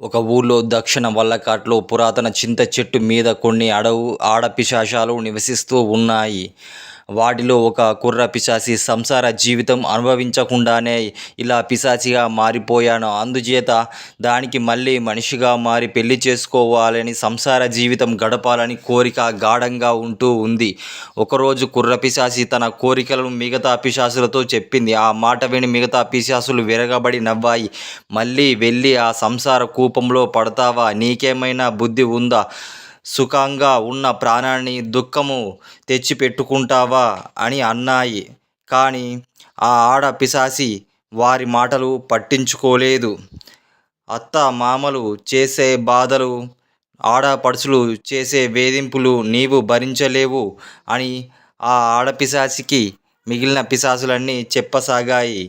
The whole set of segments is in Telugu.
ఒక ఊర్లో దక్షిణ వల్లకాట్లో పురాతన చింత చెట్టు మీద కొన్ని అడవు ఆడపిశాచాలు నివసిస్తూ ఉన్నాయి. వాటిలో ఒక కుర్ర పిశాచి సంసార జీవితం అనుభవించకుండానే ఇలా పిశాచిగా మారిపోయాను. అందుచేత దానికి మళ్ళీ మనిషిగా మారి పెళ్ళి చేసుకోవాలని, సంసార జీవితం గడపాలని కోరిక గాఢంగా ఉంటూ ఉంది. ఒకరోజు కుర్ర పిశాచి తన కోరికలను మిగతా పిశాసులతో చెప్పింది. ఆ మాట విని మిగతా పిశాసులు విరగబడి నవ్వాయి. మళ్ళీ వెళ్ళి ఆ సంసార కూపంలో పడతావా? నీకేమైనా బుద్ధి ఉందా? సుఖంగా ఉన్న ప్రాణాన్ని దుఃఖము తెచ్చిపెట్టుకుంటావా? అని అన్నాయి. కానీ ఆ ఆడ పిశాచి వారి మాటలు పట్టించుకోలేదు. అత్త మామలు చేసే బాధలు, ఆడపడుచులు చేసే వేధింపులు నీవు భరించలేవు అని ఆ ఆడపిశాచికి మిగిలిన పిశాసులన్నీ చెప్పసాగాయి.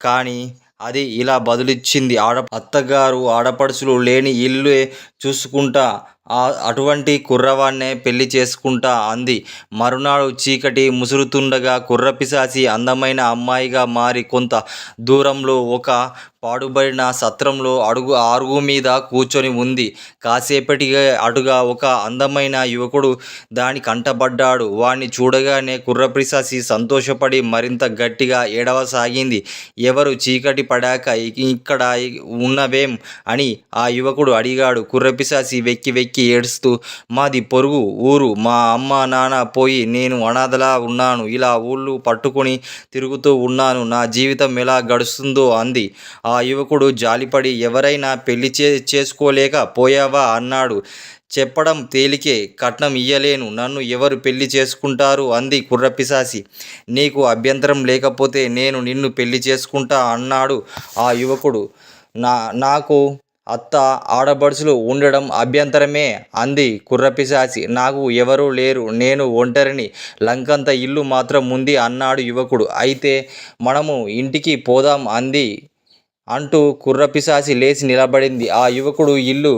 కానీ అది ఇలా బదులిచ్చింది. అత్తగారు ఆడపడుచులు లేని ఇల్లు చూసుకుంటా అటువంటి కుర్రవాణ్ణే పెళ్ళి చేసుకుంటా అంది. మరునాడు చీకటి ముసురుతుండగా కుర్రపిశాచి అందమైన అమ్మాయిగా మారి కొంత దూరంలో ఒక పాడుబడిన సత్రంలో అడుగు ఆరుగు మీద కూర్చొని ఉంది. కాసేపటిగా అటుగా ఒక అందమైన యువకుడు దాని కంటబడ్డాడు. వాణ్ణి చూడగానే కుర్రపిశాసి సంతోషపడి మరింత గట్టిగా ఏడవసాగింది. ఎవరు? చీకటి పడాక ఇక్కడ ఉన్నవేం అని ఆ యువకుడు అడిగాడు. కుర్రపిశాసి వెక్కి వెక్కి ఏడుస్తూ మాది పొరుగు ఊరు. మా అమ్మ నాన్న పోయి నేను అనాథలా ఉన్నాను ఇలా ఊళ్ళు పట్టుకుని తిరుగుతూ ఉన్నాను నా జీవితం ఎలా గడుస్తుందో అంది. ఆ యువకుడు జాలిపడి ఎవరైనా పెళ్ళి చేసుకోలేక పోయావా? అన్నాడు. చెప్పడం తేలికే. కట్నం ఇయ్యలేను. నన్ను ఎవరు పెళ్ళి చేసుకుంటారు? అంది కుర్రపిశాసి నీకు అభ్యంతరం లేకపోతే నేను నిన్ను పెళ్ళి చేసుకుంటా అన్నాడు ఆ యువకుడు. నా నాకు అత్త ఆడబడుచులు ఉండడం అభ్యంతరమే అంది కుర్రపిశాచి. నాకు ఎవరూ లేరు. నేను ఒంటరిని. లంకంత ఇల్లు మాత్రం ఉంది అన్నాడు యువకుడు. అయితే మనము ఇంటికి పోదాం అంది అంటూ కుర్రపిశాచి లేచి నిలబడింది. ఆ యువకుడు ఇల్లు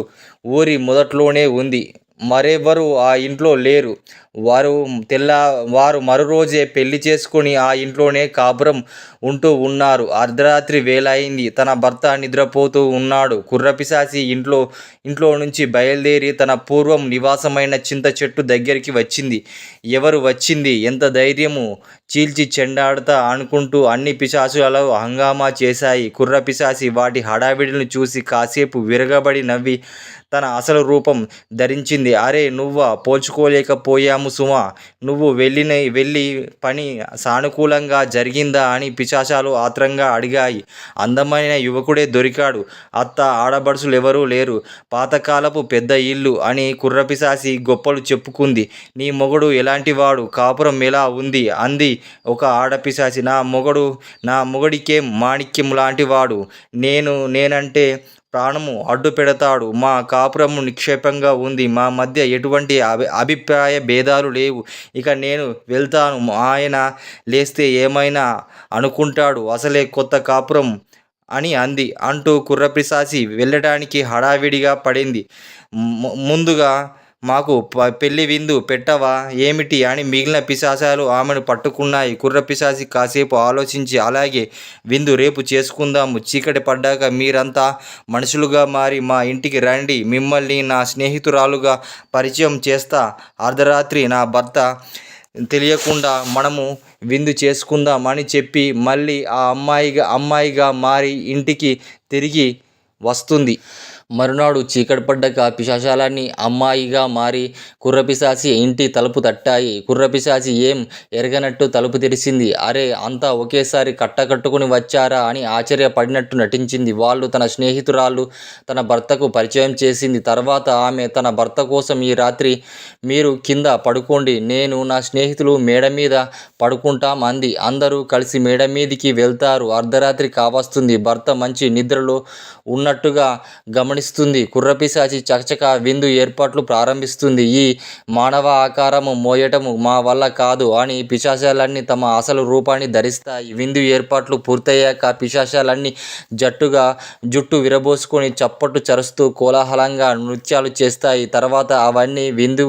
ఊరి మొదట్లోనే ఉంది. మరెవ్వరూ ఆ ఇంట్లో లేరు. వారు తెల్ల వారు మరురోజే పెళ్ళి చేసుకుని ఆ ఇంట్లోనే కాపురం ఉంటూ ఉన్నారు అర్ధరాత్రి వేళయింది. తన భర్త నిద్రపోతూ ఉన్నాడు కుర్రపిశాసి ఇంట్లో ఇంట్లో నుంచి బయలుదేరి తన పూర్వం నివాసమైన చింత చెట్టు దగ్గరికి వచ్చింది. ఎవరు వచ్చింది? ఎంత ధైర్యము? చీల్చి చెండాడతా అనుకుంటూ అన్ని పిశాచాలు హంగామా చేశాయి. కుర్రపిశాసి వాటి హడావిడిని చూసి కాసేపు విరగబడి నవ్వి తన అసలు రూపం ధరించింది. అరే నువ్వా? పోల్చుకోలేకపోయా పోయాము సుమా! నువ్వు వెళ్ళిన వెళ్ళి పని సానుకూలంగా జరిగిందా? అని పిశాచాలు ఆత్రంగా అడిగాయి. అందమైన యువకుడే దొరికాడు. అత్త ఆడబడుసులు ఎవరూ లేరు. పాతకాలపు పెద్ద ఇల్లు అని కుర్రపిశాసి గొప్పలు చెప్పుకుంది. నీ మొగుడు ఎలాంటివాడు? కాపురం ఎలా ఉంది అంది ఒక ఆడపిశాసి నా మొగడు నా మొగడికే మాణిక్యం లాంటివాడు. నేనంటే ప్రాణము అడ్డు పెడతాడు మా కాపురము నిక్షేపంగా ఉంది మా మధ్య ఎటువంటి అభి అభిప్రాయ భేదాలు లేవు. ఇక నేను వెళ్తాను ఆయన లేస్తే ఏమైనా అనుకుంటాడు. అసలే కొత్త కాపురం అని అంది. అంటూ కుర్రపిశాసి వెళ్ళడానికి హడావిడిగా పడింది. ముందుగా మాకు పెళ్ళి విందు పెట్టవా ఏమిటి? అని మిగిలిన పిశాచాలు ఆమెను పట్టుకున్నాయి. కుర్ర పిశాసి కాసేపు ఆలోచించి అలాగే విందు రేపు చేసుకుందాము. చీకటి పడ్డాక మీరంతా మనుషులుగా మారి మా ఇంటికి రండి. మిమ్మల్ని నా స్నేహితురాలుగా పరిచయం చేస్తా. అర్ధరాత్రి నా భర్త తెలియకుండా మనము విందు చేసుకుందాం అని చెప్పి మళ్ళీ ఆ అమ్మాయిగా అమ్మాయిగా మారి ఇంటికి తిరిగి వస్తుంది. మరునాడు చీకటి పడ్డాక పిశాచాలన్నీ అమ్మాయిగా మారి కుర్రపిశాచి ఇంటి తలుపు తట్టాయి. కుర్రపిశాచి ఏం ఎరగనట్టు తలుపు తెరిచింది. అరే అంతా ఒకేసారి కట్టకట్టుకుని వచ్చారా? అని ఆశ్చర్యపడినట్టు నటించింది. వాళ్ళు తన స్నేహితురాలు తన భర్తకు పరిచయం చేసింది. తర్వాత ఆమె తన భర్త కోసం ఈ రాత్రి మీరు కింద పడుకోండి. నేను నా స్నేహితులు మేడ మీద పడుకుంటాం అంది. అందరూ కలిసి మేడ మీదికి వెళ్తారు అర్ధరాత్రి కావస్తుంది. భర్త మంచి నిద్రలో ఉన్నట్టుగా గమని నడుస్తుంది కుర్రపిశాచి చకచకా విందు ఏర్పాట్లు ప్రారంభిస్తుంది. ఈ మానవ ఆకారము మోయటము మా వల్ల కాదు అని పిశాచాలన్నీ తమ అసలు రూపాన్ని ధరిస్తాయి. విందు ఏర్పాట్లు పూర్తయ్యాక పిశాచాలన్నీ జట్టుగా జుట్టు విరబోసుకొని చప్పట్లు చరుస్తూ కోలాహలంగా నృత్యాలు చేస్తాయి. తర్వాత అవన్నీ విందు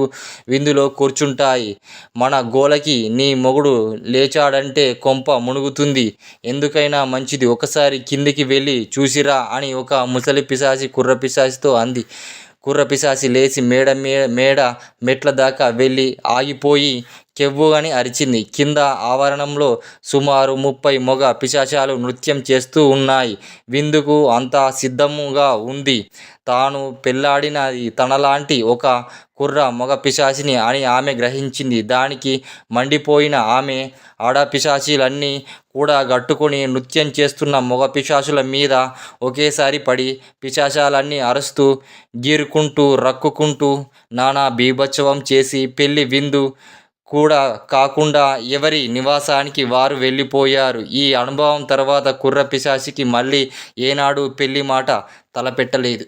విందులో కూర్చుంటాయి. మన గోలకి నీ మొగుడు లేచాడంటే కొంప మునుగుతుంది. ఎందుకైనా మంచిది ఒకసారి కిందికి వెళ్ళి చూసిరా అని ఒక ముసలి పిశాచి కుర్ర పిశాచితో అంది. కుర్ర పిశాచి లేచి మేడ మే మేడ మెట్ల దాకా వెళ్ళి ఆగిపోయి కెవ్వు అని అరిచింది. కింద ఆవరణంలో సుమారు ముప్పై మొగ పిశాచాలు నృత్యం చేస్తూ ఉన్నాయి. విందుకు అంతా సిద్ధముగా ఉంది. తాను పెళ్ళాడినది తనలాంటి ఒక కుర్ర మొగ పిశాచిని అని ఆమె గ్రహించింది. దానికి మండిపోయిన ఆమె ఆడపిశాచీలన్నీ కూడా గట్టుకొని నృత్యం చేస్తున్న మొగ పిశాచుల మీద ఒకేసారి పడి పిశాచాలన్నీ అరుస్తూ గీరుకుంటూ రక్కుకుంటూ నానా బీభత్సవం చేసి పెళ్ళి విందు కూడా కాకుండా ఎవరి నివాసానికి వారు వెళ్ళిపోయారు. ఈ అనుభవం తర్వాత కుర్ర పిశాచికి మళ్ళీ ఏనాడు పెళ్ళి మాట తలపెట్టలేదు.